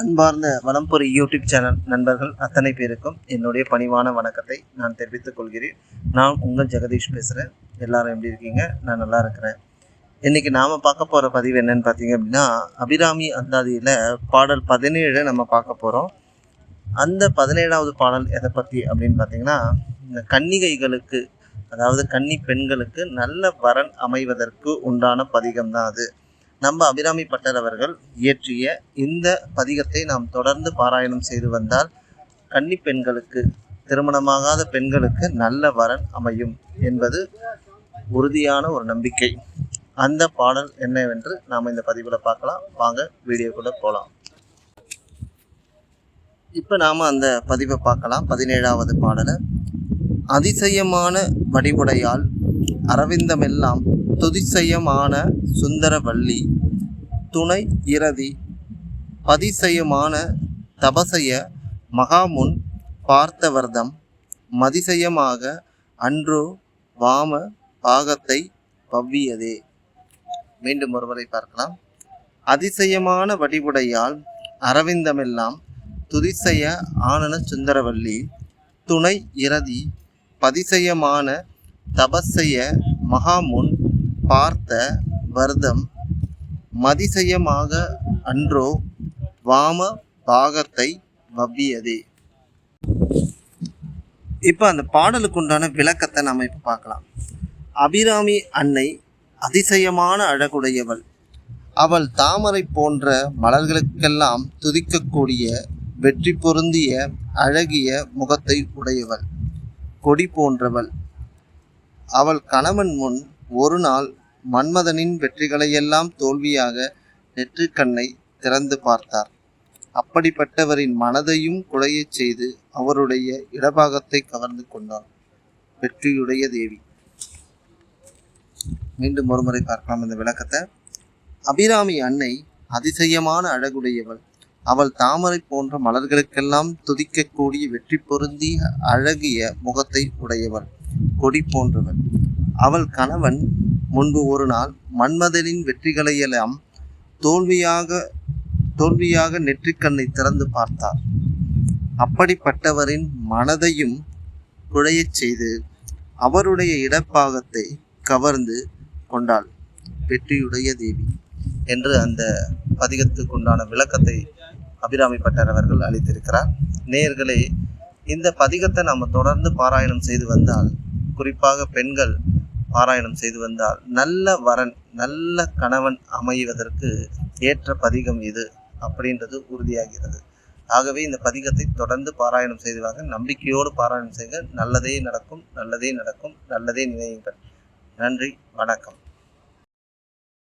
அன்பார்ந்த வலம்புரி YouTube channel நண்பர்கள் அத்தனை பேருக்கும் என்னுடைய பணிவான வணக்கத்தை நான் தெரிவித்துக் கொள்கிறேன். நான் உங்கள் ஜெகதீஷ் பேசுகிறேன் எல்லாரும் எப்படி இருக்கீங்க? நான் நல்லா இருக்கிறேன். இன்றைக்கி நாம் பார்க்க போகிற பதிவு என்னன்னு பார்த்தீங்க அப்படின்னா அபிராமி அந்தாதியில் பாடல் பதினேழு நம்ம பார்க்க போகிறோம் அந்த பதினேழாவது பாடல் எதை பற்றி அப்படின்னு பார்த்தீங்கன்னா இந்த கன்னிகைகளுக்கு அதாவது கன்னி பெண்களுக்கு நல்ல வரன் அமைவதற்கு உண்டான பதிகம் தான் அது. நம்ம அபிராமி பட்டர் அவர்கள் இயற்றிய இந்த பதிகத்தை நாம் தொடர்ந்து பாராயணம் செய்து வந்தால் கன்னி பெண்களுக்கு திருமணமாகாத பெண்களுக்கு நல்ல வரன் அமையும் என்பது உறுதியான ஒரு நம்பிக்கை. அந்த பாடல் என்னவென்று நாம் இந்த பதிவில் பார்க்கலாம். வாங்க வீடியோக்குள்ளே போகலாம் இப்போ நாம் அந்த பதிவை பார்க்கலாம். பதினேழாவது பாடலை. அதிசயமான வடிவுடையால் அரவிந்தமெல்லாம் துதிசயமான சுந்தரவள்ளி துணை இரதி பதிசயமான தபசய மகாமுன் பார்த்தவர்தம் மதிசயமாக அன்றோ வாம பாகத்தை பவ்வியதே. மீண்டும் ஒருவரை பார்க்கலாம். அதிசயமான வடிவுடையால் அரவிந்தமெல்லாம் துதிசய ஆனன சுந்தரவல்லி துணை இரதி பதிசயமான தபசய மகாமுன் பார்த்த வர்தம் மதிசயமாக அன்றோ வாம பாகத்தை வவ்வியதே. இப்போ அந்த பாடலுக்கு உண்டான விளக்கத்தை நம்ம இப்போ பார்க்கலாம். அபிராமி அன்னை அதிசயமான அழகுடையவள். அவள் தாமரை போன்ற மலர்களுக்கெல்லாம் துதிக்கக்கூடிய வெற்றி பொருந்திய அழகிய முகத்தை உடையவள். கொடி போன்றவள். அவள் கணவன் முன் ஒரு நாள் மன்மதனின் வெற்றிகளையெல்லாம் தோல்வியாக நெற்றிக்கண்ணை திறந்து பார்த்தார். அப்படிப்பட்டவரின் மனதையும் குலையச் செய்து அவருடைய இடபாகத்தை கவர்ந்து கொண்டார். வெற்றியுடைய தேவி. மீண்டும் ஒருமுறை பார்க்கலாம் இந்த விளக்கத்தை. அபிராமி அன்னை அதிசயமான அழகுடையவள். அவள் தாமரை போன்ற மலர்களுக்கெல்லாம் துதிக்கக்கூடிய வெற்றி பொருந்திய அழகிய முகத்தை உடையவள். கொடி போன்றவள். அவள் கணவன் முன்பு ஒரு நாள் மன்மதனின் வெற்றிகளையெல்லாம் தோல்வியாக தோல்வியாக நெற்றிக்கண்ணை திறந்து பார்த்தார். அப்படிப்பட்டவரின் மனதையும் குழையச் செய்து அவருடைய இடப்பாகத்தை கவர்ந்து கொண்டாள் வெற்றியுடைய தேவி என்று அந்த பதிகத்துக்கு உண்டான விளக்கத்தை அபிராமி பட்டர் அவர்கள் அளித்திருக்கிறார். நேயர்களே இந்த பதிகத்தை நாம் தொடர்ந்து பாராயணம் செய்து வந்தால் குறிப்பாக பெண்கள் பாராயணம் செய்து வந்தால் நல்ல வரன் நல்ல கணவன் அமைவதற்கு ஏற்ற பதிகம் இது அப்படின்றது உறுதியாகிறது. ஆகவே இந்த பதிகத்தை தொடர்ந்து பாராயணம் செய்துவாங்க நம்பிக்கையோடு பாராயணம் செய்க நல்லதே நடக்கும் நல்லதே நடக்கும் நல்லதே நினையுங்கள். நன்றி வணக்கம்.